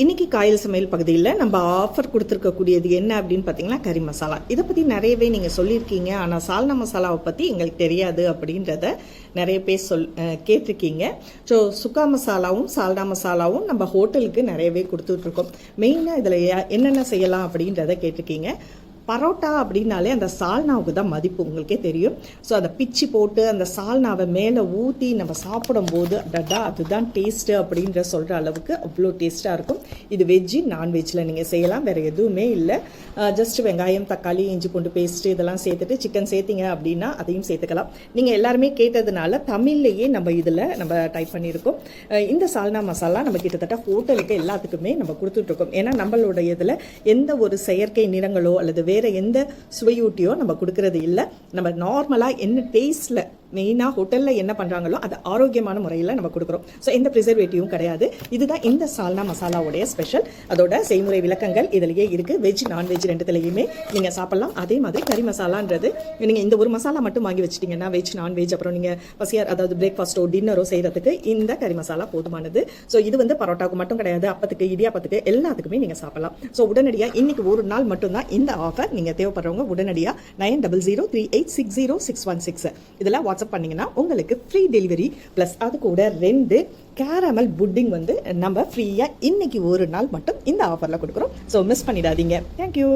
இன்னைக்கு காயல் சமையல் பகுதியில் நம்ம ஆஃபர் கொடுத்துருக்கக்கூடியது என்ன அப்படின்னு பார்த்தீங்கன்னா கறி மசாலா. இதை பற்றி நிறையவே நீங்கள் சொல்லியிருக்கீங்க. ஆனால் சால்னா மசாலாவை பற்றி எங்களுக்கு தெரியாது அப்படின்றத நிறைய பேர் சொல் கேட்டிருக்கீங்க. ஸோ சுக்கா மசாலாவும் சால்னா மசாலாவும் நம்ம ஹோட்டலுக்கு நிறையவே கொடுத்துட்ருக்கோம். மெயினாக இதில் என்னென்ன செய்யலாம் அப்படின்றத கேட்டிருக்கீங்க. பரோட்டா அப்படின்னாலே அந்த சால்னாவுக்கு தான் மதிப்பு உங்களுக்கே தெரியும். ஸோ அதை பிச்சு போட்டு அந்த சால்னாவை மேலே ஊற்றி நம்ம சாப்பிடும்போது அடடா அதுதான் டேஸ்ட்டு அப்படின்ற சொல்கிற அளவுக்கு அவ்வளோ டேஸ்ட்டாக இருக்கும். இது வெஜ்ஜு நான்வெஜ்ஜில் நீங்கள் செய்யலாம் வேறு எதுவுமே இல்லை. ஜஸ்ட் வெங்காயம் தக்காளி இஞ்சி பூண்டு பேஸ்ட்டு இதெல்லாம் சேர்த்துட்டு சிக்கன் சேர்த்திங்க அப்படின்னா அதையும் சேர்த்துக்கலாம். நீங்கள் எல்லாருமே கேட்டதுனால தமிழ்லையே நம்ம இதில் நம்ம டைப் பண்ணியிருக்கோம். இந்த சால்னா மசாலா நம்ம கிட்டத்தட்ட ஹோட்டலுக்கு எல்லாத்துக்குமே நம்ம கொடுத்துட்ருக்கோம் ஏன்னா நம்மளோட இதில் எந்த ஒரு செயற்கை நிறங்களோ அல்லது வேறு எந்த சுவையூட்டியோ நம்ம கொடுக்கறது இல்லை. நம்ம நார்மலாக என்ன டேஸ்ட்டில் மெயினாக ஹோட்டலில் என்ன பண்ணுறாங்களோ அதை ஆரோக்கியமான முறையில் நம்ம கொடுக்குறோம். ஸோ எந்த ப்ரிசர்வேட்டிவும் கிடையாது. இதுதான் இந்த சால்னா மசாலாவுடைய ஸ்பெஷல் அதோட செய்முறை விளக்கங்கள் இதிலேயே இருக்குது வெஜ் நான்வெஜ் ரெண்டுத்துலேயுமே நீங்கள் சாப்பிட்லாம். அதே மாதிரி கறி மசாலான்றது நீங்கள் இந்த ஒரு மசாலா மட்டும் வாங்கி வச்சிட்டிங்கன்னா வெஜ் நான்வெஜ் அப்புறம் நீங்கள் பசியார் அதாவது பிரேக்ஃபாஸ்ட்டோ டின்னரோ செய்கிறதுக்கு இந்த கறி மசாலா போதுமானது. ஸோ இது வந்து பரோட்டாவுக்கு மட்டும் கிடையாது. அப்பத்துக்கு இடியாப்பத்துக்கு எல்லாத்துக்குமே நீங்கள் சாப்பிட்லாம். ஸோ உடனடியாக இன்றைக்கி ஒரு நாள் மட்டும்தான் இந்த ஆஃபர் நீங்கள் தேவைப்படுறவங்க உடனடியாக nine double zero three eight six zero six one six. இதில் வாட்ஸ்அப் பண்ணீங்கன்னா உங்களுக்கு ஃப்ரீ டெலிவரி ப்ளஸ் அது கூட ரெண்டு கேரமல் புட்டிங் வந்து நம்ம ஃப்ரீயாக இன்னைக்கு ஒரு நாள் மட்டும் இந்த ஆஃபரில் கொடுக்குறோம். ஸோ மிஸ் பண்ணிடாதீங்க. தேங்க்யூ